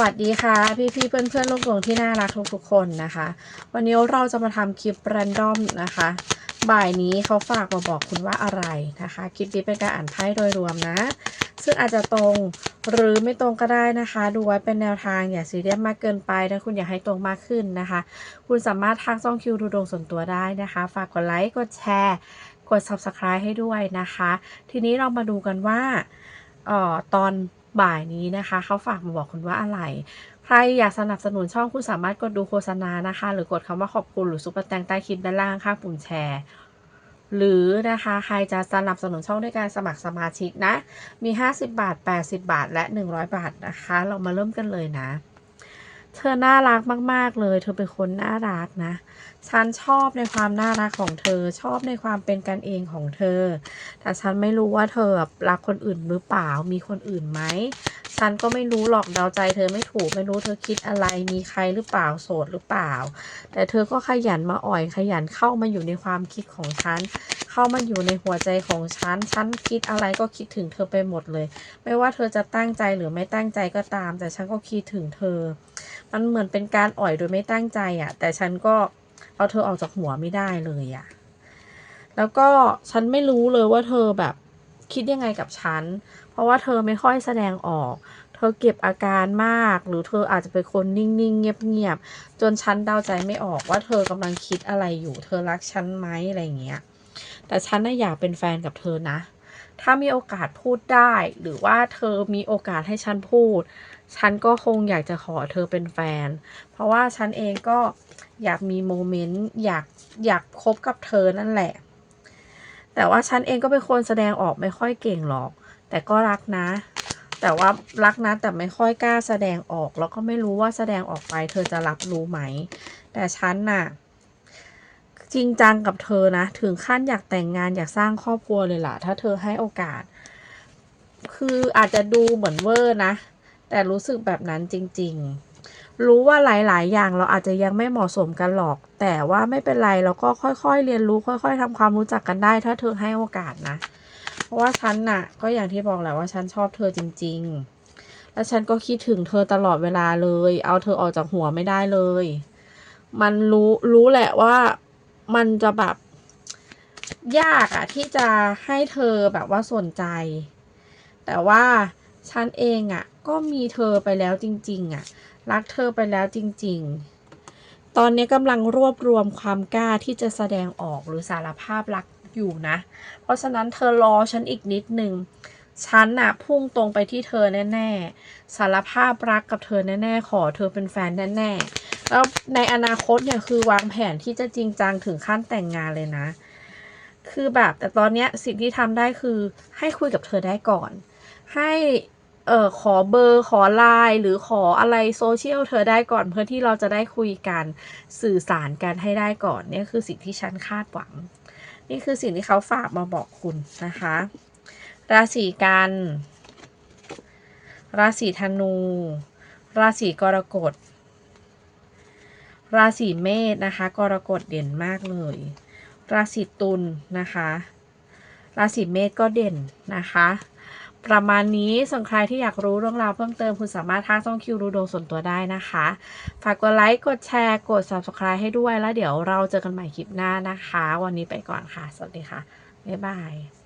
วัสดีค่ะพี่พี่ๆเพื่อนเพื่อนๆลูกหลวงที่น่ารักทุกทุกๆคนนะคะ วันนี้เราจะมาทำคลิปแรนดอมนะคะ บ่ายนี้เขาฝากมาบอกคุณว่าอะไรนะคะคลิปนี้เป็นการอ่านไพ่โดยรวมนะ ซึ่งอาจจะตรงหรือไม่ตรงก็ได้นะคะ ดูไว้เป็นแนวทางอย่าซีเรียสมากเกินไปถ้าคุณอยากให้ตรงมากขึ้นนะคะ คุณสามารถทักซ่องคิวดูดวงส่วนตัวได้นะคะ ฝากกดไลค์กดแชร์กด subscribe ให้ด้วยนะคะ ทีนี้เรามาดูกันว่าออตอน บ่ายนี้นะคะ เขาฝากมาบอกคุณว่าอะไร ใครอยากสนับสนุนช่องคุณสามารถกดดูโฆษณานะคะ หรือกดคำว่าขอบคุณหรือซุปเปอร์แตงใต้คลิปด้านล่างข้างปุ่มแชร์หรือนะคะใครจะสนับสนุนช่องด้วยการสมัครสมาชิกนะ มี 50 บาท 80 บาท และ 100 บาทนะคะ เรามาเริ่มกันเลยนะ เธอน่ารักมาก ๆ เลย เธอเป็นคนน่ารักนะ ฉันชอบในความน่ารักของเธอ ชอบในความเป็นกันเองของเธอ แต่ฉันไม่รู้ว่าเธอแบบรักคนอื่นหรือเปล่า มีคนอื่นไหม ฉันก็ไม่รู้หรอกเดาใจ เธอไม่ถูก ไม่รู้เธอคิดอะไร มีใครหรือเปล่า โสดหรือเปล่า แต่เธอก็ขยันมาอ่อย ขยันเข้ามาอยู่ในความคิดของฉัน เข้ามาอยู่ในหัวใจของฉัน ฉันคิดอะไรก็คิดถึงเธอไปหมดเลย ไม่ว่าเธอจะตั้งใจหรือไม่ตั้งใจก็ตาม แต่ฉันก็คิดถึงเธอ มันเหมือนเป็นการอ่อยโดยไม่ตั้งใจอะ่ะ แต่ฉันก็เอาเธอออกจากหัวไม่ได้เลยอะ่ะ แล้วก็ฉันไม่รู้เลยว่าเธอแบบคิดยังไงกับฉัน เพราะว่าเธอไม่ค่อยแสดงออก เธอเก็บอาการมาก หรือเธออาจจะเป็นคนนิ่งๆ เงียบๆ จนฉันเดาใจไม่ออกว่าเธอกำลังคิดอะไรอยู่ เธอรักฉันไหมอะไรเงี้ย แต่ฉันน่ะอยากเป็นแฟนกับเธอนะ ถ้ามีโอกาสพูดได้ หรือว่าเธอมีโอกาสให้ฉันพูด ฉันก็คงอยากจะขอเธอเป็นแฟน เพราะว่าฉันเองก็อยากมีโมเมนต์อยากอยากคบกับเธอนั่นแหละ แต่ว่าฉันเองก็เป็นคนแสดงออกไม่ค่อยเก่งหรอก แต่ก็รักนะ แต่ว่ารักนะแต่ไม่ค่อยกล้าแสดงออก แล้วก็ไม่รู้ว่าแสดงออกไปเธอจะรับรู้ไหม แต่ฉันน่ะจริงจังกับเธอนะ ถึงขั้นอยากแต่งงานอยากสร้างครอบครัวเลยล่ะ ถ้าเธอให้โอกาส คืออาจจะดูเหมือนเวอร์นะ แต่รู้สึกแบบนั้นจริง ๆ รู้ว่าหลาย ๆ อย่างเราอาจจะยังไม่เหมาะสมกันหรอก แต่ว่าไม่เป็นไรเราก็ค่อย ๆ เรียนรู้ค่อย ๆทำความรู้จักกันได้ ถ้าเธอให้โอกาสนะ เพราะว่าฉันน่ะ ก็อย่างที่บอกแหละว่าฉันชอบเธอจริง ๆ และฉันก็คิดถึงเธอตลอดเวลาเลย เอาเธอออกจากหัวไม่ได้เลย มันรู้รู้แหละว่ามันจะแบบยากอะที่จะให้เธอแบบว่าสนใจ แต่ว่า ฉันเองอะก็มีเธอไปแล้วจริง ๆอะ รักเธอไปแล้วจริง ๆ ตอนนี้กำลังรวบรวมความกล้าที่จะแสดงออกหรือสารภาพรักอยู่นะ เพราะฉะนั้นเธอรอฉันอีกนิดนึงฉันน่ะพุ่งตรงไปที่เธอแน่ๆ สารภาพรักกับเธอแน่ๆ ขอเธอเป็นแฟนแน่ๆ แล้วในอนาคตเนี่ยคือวางแผนที่จะจริงจังถึงขั้นแต่งงานเลยนะ คือแบบแต่ตอนเนี้ยสิ่งที่ทำได้คือให้คุยกับเธอได้ก่อน ให้ เออขอเบอร์ขอไลน์หรือขออะไรโซเชียลเธอได้ก่อนเพื่อที่เราจะได้คุยกันสื่อสารกันให้ได้ก่อนเนี่ยคือสิ่งที่ฉันคาดหวัง นี่คือสิ่งที่เขาฝากมาบอกคุณนะคะ ราศีกัน ราศีธนู ราศีกรกฎราศีเมษนะคะ กรกฎเด่นมากเลย ราศีตุลนะคะ ราศีเมษก็เด่นนะคะ ประมาณนี้ส่วนใครที่อยากรู้เรื่องราวเพิ่มเติม คุณสามารถทักช่องคิวดูดวงส่วนตัวได้นะคะ ฝากกดไลค์ กดแชร์ กด subscribe ให้ด้วยแล้วเดี๋ยวเราเจอกันใหม่คลิปหน้านะคะ วันนี้ไปก่อนค่ะ สวัสดีค่ะ บ๊ายบาย